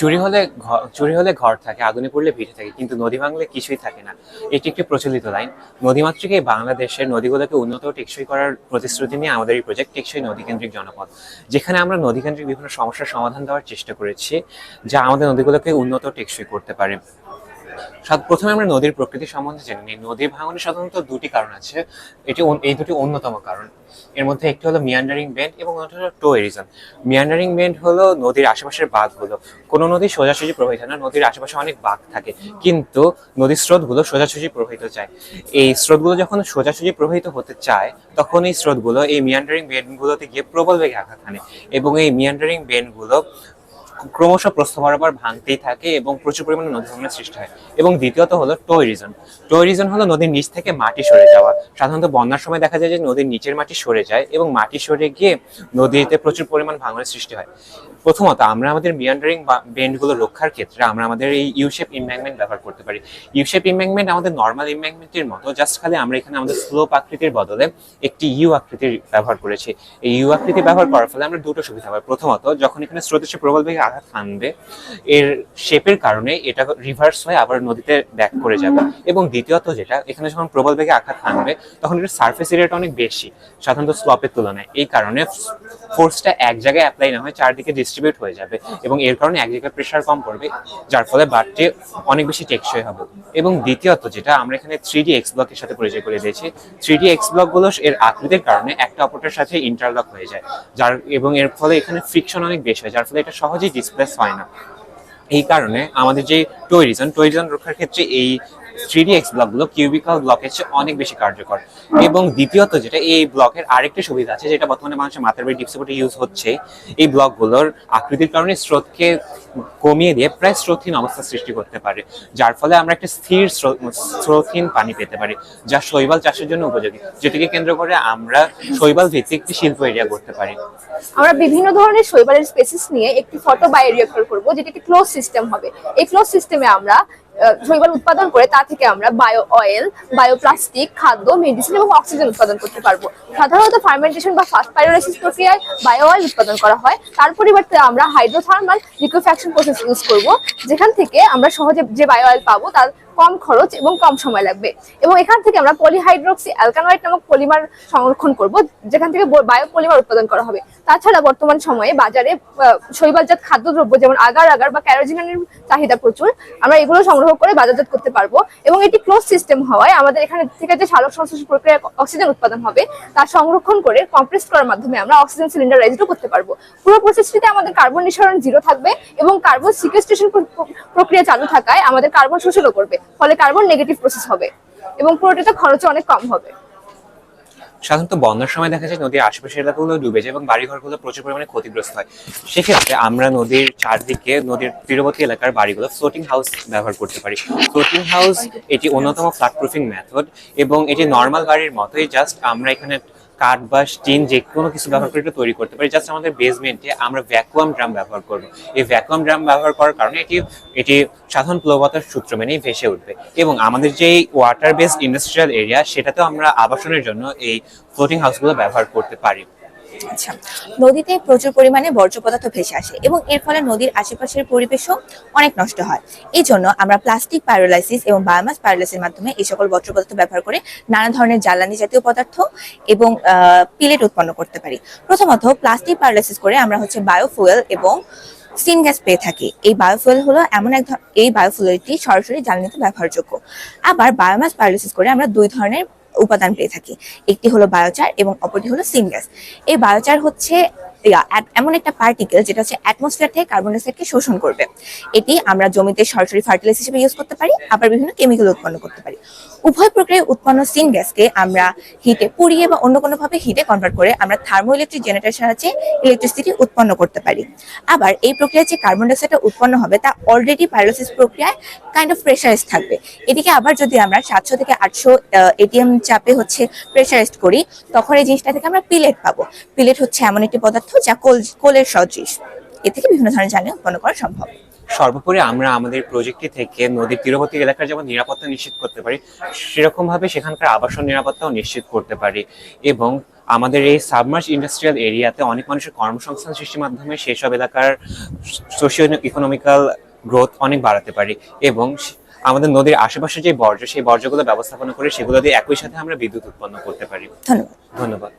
চুরি হলে চুরি হলে ঘর থাকে, আগুনে পড়লে ভিড়ে থাকে, কিন্তু নদী ভাঙলে কিছুই থাকে না। এটি একটি প্রচলিত লাইন। নদীমাতৃকে বাংলাদেশের নদীগুলোকে উন্নত টেকসই করার প্রতিশ্রুতি নিয়ে আমাদের এই প্রজেক্ট টেকসই নদীকেন্দ্রিক জনপদ। যেখানে আমরা নদীকেন্দ্রিক বিভিন্ন সমস্যার সমাধান দেওয়ার চেষ্টা করেছি, যা আমাদের নদীগুলোকে উন্নত টেকসই করতে পারে। প্রথমে আমরা নদীর প্রকৃতি সম্বন্ধে জেনে নিই। নদী ভাঙনের সাধারণত দুটি কারণ আছে। এটি এই দুটি অন্যতম কারণ। এর মধ্যে একটি হলো মিয়ান্ডারিং বেন্ড এবং অন্যটি হলো টো এরিজন মিয়ান্ডারিং বেন্ড হলো নদীর আশেপাশের বাঁধগুলো। কোনো নদী সোজাসুজি প্রবাহিত না, নদীর আশেপাশে অনেক বাঁধ থাকে। কিন্তু নদীর স্রোতগুলো সোজাসুজি প্রবাহিত চায়। এই স্রোতগুলো যখন সোজাসুজি প্রবাহিত হতে চায়, তখন এই স্রোতগুলো এই মিয়ান্ডারিং বেন্ডগুলোতে গিয়ে প্রবল বেগে আঘাত হানে। এবং এই মিয়ান্ডারিং বেন্ডগুলো ক্রমশ প্রস্থ বরাবর ভাঙতেই থাকে এবং প্রচুর পরিমাণে নদী ভাঙনের সৃষ্টি হয়। এবং দ্বিতীয়ত হলো টোরিজন টোরিজন হলো নদীর নিচ থেকে মাটি সরে যাওয়া। সাধারণত বন্যার সময় দেখা যায় যে নদীর নিচের মাটি সরে যায় এবং মাটি সরে গিয়ে নদীতে প্রচুর পরিমাণ ভাঙনের সৃষ্টি হয়। প্রথমত আমরা আমাদের মিয়ান্ডারিং বেন্ডগুলো রক্ষার ক্ষেত্রে আমরা আমাদের এই ইউশেপ ইম্যাংমেন্ট ব্যবহার করতে পারি। ইউশেপ ইম্যাংমেন্ট আমাদের নর্মাল ইম্যাংমেন্টের মতো জাস্ট খালি আমরা এখানে আমাদের স্লোপ আকৃতির বদলে একটি ইউ আকৃতির ব্যবহার করেছি। এই ইউ আকৃতি ব্যবহার করার ফলে আমরা দুটো সুবিধা পাই। প্রথমত, যখন এখানে স্রোতের প্রবল বেগে আঘাত হানবে এর শেপের কারণে এটা রিভার্স হয়ে আবার নদীতে ব্যাক করে যাবে। এবং দ্বিতীয়ত যেটা, এখানে যখন প্রবল বেগে আঘাত হানবে তখন সার্ফেস এরিয়াটা অনেক বেশি, সাধারণত স্লপের তুলনায়। এই কারণে ফোর্সটা এক জায়গায় অ্যাপ্লাই না হয় চারদিকে ডিস্ট্রিবিউট হয়ে যাবে এবং এর কারণে এক জায়গায় প্রেশার কম পড়বে, যার ফলে অনেক বেশি টেকসই হবে। এবং দ্বিতীয়ত যেটা, আমরা এখানে থ্রি এক্স ব্লকের সাথে পরিচয় করে দিয়েছি। থ্রি ডি এক্স ব্লকগুলো এর আকৃতির কারণে একটা অপরটার সাথে ইন্টারলক হয়ে যায়, যার এবং এর ফলে এখানে ফ্রিকশন অনেক বেশি হয়, যার ফলে এটা সহজেই ডিসপ্লেস হয় না। এই কারণে আমাদের যে টুরিজম টুরিজম রক্ষার ক্ষেত্রে এই থ্রি ডি এক্স ব্লকগুলো কিউবিকাল ব্লকের চেয়ে অনেক বেশি কার্যকর। এবং দ্বিতীয়ত যেটা, এই ব্লকের আরেকটি সুবিধা আছে, যেটা বর্তমানে মানুষের মাথার বাড়ি ডিপসেপোর্টে ইউজ হচ্ছে, এই ব্লকগুলোর আকৃতির কারণে স্রোতকে কমিয়ে দিয়ে প্রায় স্রোতহীন অবস্থা সৃষ্টি করতে পারে, যার ফলে আমরা একটা স্থির স্রোতহীন পানি পেতে পারি, যা শৈবাল চাষের জন্য উপযোগী, যেটিকে কেন্দ্র করে আমরা শৈবাল ভিত্তিক শিল্প এরিয়া করতে পারি। আমরা বিভিন্ন ধরনের শৈবালের স্পেসিস নিয়ে একটি ফটো বায়োরিয়েক্টর করব যেটা একটি ক্লোজ সিস্টেম হবে। এই ক্লোজ সিস্টেমে আমরা শৈবাল উৎপাদন করে তা থেকে আমরা বায়ো অয়েল বায়োপ্লাস্টিক খাদ্য মেডিসিন এবং অক্সিজেন উৎপাদন করতে পারব। সাধারণত ফার্মেন্টেশন বা ফাস্ট পাইরোলাইসিস প্রক্রিয়ায় বায়ো অয়েল উৎপাদন করা হয়। তার পরিবর্তে আমরা হাইড্রোথার্মাল লিকুইফ্যাকশন প্রসেস ইউজ করব, যেখান থেকে আমরা সহজে যে বায়ো অয়েল পাবো, তার কম খরচ এবং কম সময় লাগবে। এবং এখান থেকে আমরা পলিহাইড্রোক্সি অ্যালকানয়েড নামক পলিমার সংরক্ষণ করব, যেখান থেকে বায়ো পলিমার উৎপাদন করা হবে। তাছাড়া বর্তমান সময়ে বাজারে শৈবালজাত খাদ্যদ্রব্য যেমন আগার আগার বা ক্যারোজিনের চাহিদা প্রচুর, আমরা এগুলো সংগ্রহ করে বাজারজাত করতে পারব। এবং এটি ক্লোজ সিস্টেম হওয়ায় আমাদের এখানে থেকে যে সালোক সংশ্লেষ প্রক্রিয়া অক্সিজেন উৎপাদন হবে, তা সংরক্ষণ করে কম্প্রেস করার মাধ্যমে আমরা অক্সিজেন সিলিন্ডারাইজও করতে পারব। পুরো প্রসেসটিতে আমাদের কার্বন নিঃসরণ জিরো থাকবে এবং কার্বন সিকুয়েস্ট্রেশন প্রক্রিয়া চালু থাকায় আমাদের কার্বন শোষণও করবে। ফলে কার্বন নেগেটিভ প্রসেস হবে এবং পুরোটিতে খরচও অনেক কম হবে। সাধারণত বন্যার সময় দেখা যায় নদীর আশেপাশের এলাকাগুলো ডুবে যায় এবং বাড়িঘরগুলো প্রচুর পরিমাণে ক্ষতিগ্রস্ত হয়। সেক্ষেত্রে আমরা নদীর চারদিকে নদীর তীরবর্তী এলাকার বাড়িগুলো ফ্লোটিং হাউস ব্যবহার করতে পারি। ফ্লোটিং হাউস এটি অন্যতম ফ্ল্যাট প্রুফিং মেথড এবং এটি নর্মাল বাড়ির মতোই জাস্ট আমরা এখানে কাঠ বা স্টিন যে কোনো কিছু ব্যবহার করে এটা তৈরি করতে পারি। জাস্ট আমাদের বেসমেন্টে আমরা ভ্যাকুয়াম ড্রাম ব্যবহার করব। এই ভ্যাকুয়াম ড্রাম ব্যবহার করার কারণে এটি এটি সাধারণ প্লবতার সূত্র মেনেই ভেসে উঠবে। এবং আমাদের যেই ওয়াটার বেসড ইন্ডাস্ট্রিয়াল এরিয়া সেটাতেও আমরা আবাসনের জন্য এই ফ্লোটিং হাউসগুলো ব্যবহার করতে পারি। আচ্ছা নদীতে প্রচুর পরিমাণে বর্জ্য পদার্থ ভেসে আসে এবং এর ফলে নদীর আশেপাশের পরিবেশও অনেক নষ্ট হয়। এই জন্য আমরা প্লাস্টিক পাইরোলাইসিস এবং বায়োমাস পাইরোলাইসিসের মাধ্যমে এই সকল বর্জ্য পদার্থ ব্যবহার করে নানা ধরনের জ্বালানি জাতীয় পদার্থ এবং পিলেট উৎপন্ন করতে পারি। প্রথমত প্লাস্টিক পাইরোলাইসিস করে আমরা হচ্ছে বায়োফুয়েল এবং সিন গ্যাস পেয়ে থাকি। এই বায়োফুয়েল হলো এমন এক এই বায়োফুয়েলটি সরাসরি জ্বালানিতে ব্যবহারযোগ্য। আবার বায়োমাস পাইরোলাইসিস করে আমরা দুই ধরনের উপাদান পেয়ে থাকি। একটি হলো বায়োচার এবং অপরটি হলো সিমগ্যাস এই বায়োচার হচ্ছে এমন একটা পার্টিকেল যেটা হচ্ছে অ্যাটমসফিয়ার থেকে কার্বন ডাইঅক্সাইডকে শোষণ করবে। এটি আমরা জমিতে সরাসরি ফার্টিলাইজ হিসেবে ইউজ করতে পারি, আবার বিভিন্ন কেমিক্যাল উৎপন্ন করতে পারি। উভয় প্রক্রিয়ায় উৎপন্ন সিন গ্যাসকে আমরা হিটে পুড়িয়ে বা অন্য কোনোভাবে হিটে কনভার্ট করে আমরা থার্মো ইলেকট্রিক জেনারেটর সাহায্যে ইলেকট্রিসিটি উৎপন্ন করতে পারি। আবার এই প্রক্রিয়ায় যে কার্বন ডাইঅক্সাইডটা উৎপন্ন হবে, তা অলরেডি পাইরোসিস প্রক্রিয়ায় কাইন্ড অফ প্রেশারাইজ থাকবে। এদিকে আবার যদি আমরা সাতশো থেকে আটশো এটিএম চাপে হচ্ছে প্রেশারাইজড করি, তখন এই জিনিসটা থেকে আমরা পিলেট পাবো। পিলেট হচ্ছে এমন একটি পদার্থ যা কোল কোলের সদৃশ। এ থেকে বিভিন্ন ধরনের জ্বালানি উৎপন্ন করা সম্ভব। সর্বোপরি আমরা আমাদের প্রজেক্টটি থেকে নদীর তীরবর্তী এলাকার যেমন নিরাপত্তা নিশ্চিত করতে পারি সেরকম ভাবে সেখানকার আবাসন নিরাপত্তাও নিশ্চিত করতে পারি। এবং আমাদের এই সাবমার্জ ইন্ডাস্ট্রিয়াল এরিয়াতে অনেক মানুষের কর্মসংস্থান সৃষ্টির মাধ্যমে সেসব এলাকার সোশিও ইকোনমিক্যাল গ্রোথ অনেক বাড়াতে পারি। এবং আমাদের নদীর আশেপাশে যে বর্জ্য সেই বর্জ্যগুলো ব্যবস্থাপনা করে সেগুলো দিয়ে একই সাথে আমরা বিদ্যুৎ উৎপন্ন করতে পারি। ধন্যবাদ। ধন্যবাদ।